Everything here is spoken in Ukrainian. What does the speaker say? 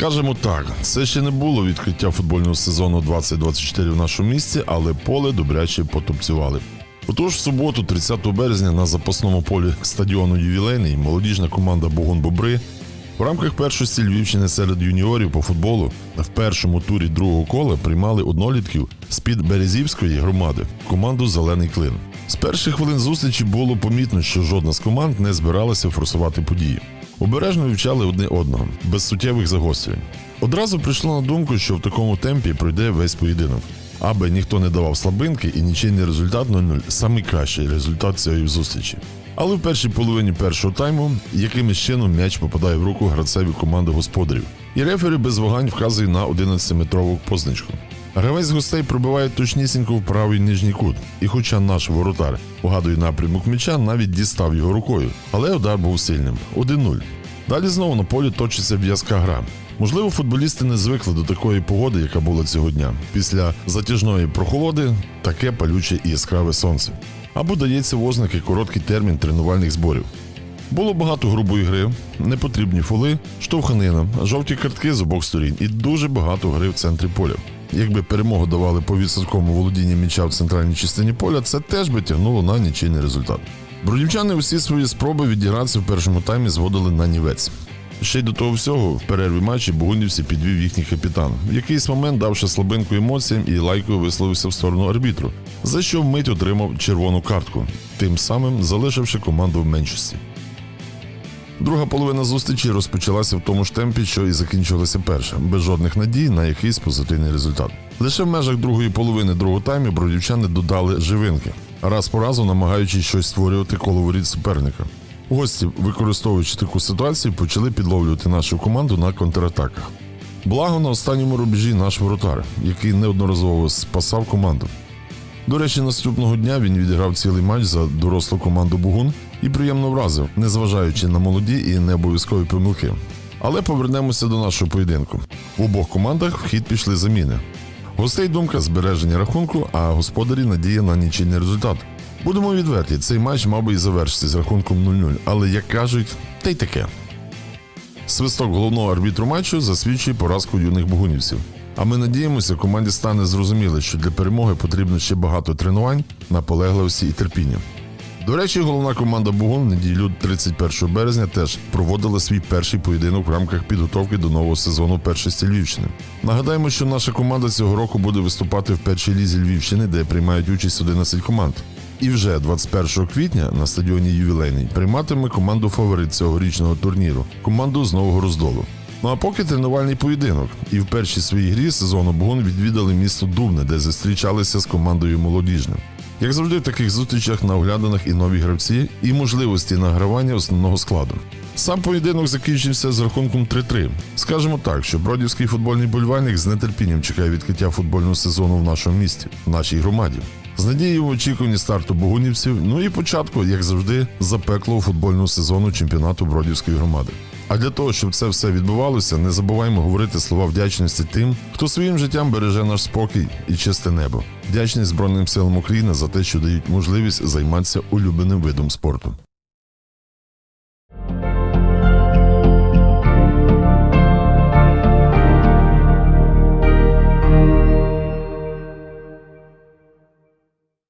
Скажемо так, це ще не було відкриття футбольного сезону 2024 в нашому місті, але поле добряче потупцювали. Отож, в суботу, 30 березня, на запасному полі стадіону Ювілейний молодіжна команда Богун Бобри в рамках першості Львівщини серед юніорів по футболу в першому турі другого кола приймали однолітків з-під Березівської громади команду Зелений клин. З перших хвилин зустрічі було помітно, що жодна з команд не збиралася форсувати події. Обережно вивчали одне одного, без суттєвих загострень. Одразу прийшло на думку, що в такому темпі пройде весь поєдинок. Аби ніхто не давав слабинки і нічийний результат 0-0 – самий кращий результат цієї зустрічі. Але в першій половині першого тайму якимось чином м'яч попадає в руку гравцеві команди господарів. І рефері без вагань вказує на 11-метрову позначку. Гравець гостей пробиває точнісінько в правий нижній кут, і хоча наш воротар угадує напрямок м'яча, навіть дістав його рукою. Але удар був сильним 1-0. Далі знову на полі точиться в'язка гра. Можливо, футболісти не звикли до такої погоди, яка була цього дня. Після затяжної прохолоди таке палюче і яскраве сонце. Або дається в ознаки короткий термін тренувальних зборів. Було багато грубої гри, непотрібні фоли, штовханина, жовті картки з обох сторін і дуже багато гри в центрі поля. Якби перемогу давали по відсотковому володінні м'яча в центральній частині поля, це теж би тягнуло на нічийний результат. Бродівчани усі свої спроби відігратися в першому таймі зводили на нівець. Ще й до того всього, в перерві матчі Богунівці підвів їхній капітан. В якийсь момент давши слабинку емоціям і лайкою висловився в сторону арбітру, за що вмить отримав червону картку, тим самим залишивши команду в меншості. Друга половина зустрічі розпочалася в тому ж темпі, що і закінчилася перша, без жодних надій на якийсь позитивний результат. Лише в межах другої половини другого тайму бродівчани додали живинки, раз по разу намагаючись щось створювати коло воріт суперника. Гості, використовуючи таку ситуацію, почали підловлювати нашу команду на контратаках. Благо на останньому рубежі наш воротар, який неодноразово спасав команду. До речі, наступного дня він відіграв цілий матч за дорослу команду Бугун і приємно вразив, незважаючи на молоді і не обов'язкові помилки. Але повернемося до нашого поєдинку. В обох командах в хід пішли заміни. Гостей думка збереження рахунку, а господарі надія на нічийний результат. Будемо відверті, цей матч мав би і завершитися з рахунком 0-0, але як кажуть, та й таке. Свисток головного арбітру матчу засвідчує поразку юних богунівців. А ми надіємося, команді стане зрозуміло, що для перемоги потрібно ще багато тренувань, наполегливості і терпіння. До речі, головна команда Бугун в неділю 31 березня теж проводила свій перший поєдинок в рамках підготовки до нового сезону першості Львівщини. Нагадаємо, що наша команда цього року буде виступати в першій лізі Львівщини, де приймають участь 11 команд. І вже 21 квітня на стадіоні Ювілейний прийматиме команду фаворит цьогорічного турніру команду з Нового Роздолу. Ну а поки тренувальний поєдинок. І в першій своїй грі сезону Бугун відвідали місто Дубне, де зустрічалися з командою молодіжним. Як завжди, в таких зустрічах на оглядинах і нові гравці, і можливості награвання основного складу. Сам поєдинок закінчився з рахунком 3-3. Скажемо так, що бродівський футбольний болівальник з нетерпінням чекає відкриття футбольного сезону в нашому місті, в нашій громаді. З надією в очікуванні старту богунівців, ну і початку, як завжди, запеклого футбольного сезону чемпіонату Бродівської громади. А для того, щоб це все відбувалося, не забуваємо говорити слова вдячності тим, хто своїм життям береже наш спокій і чисте небо. Вдячність Збройним силам України за те, що дають можливість займатися улюбленим видом спорту.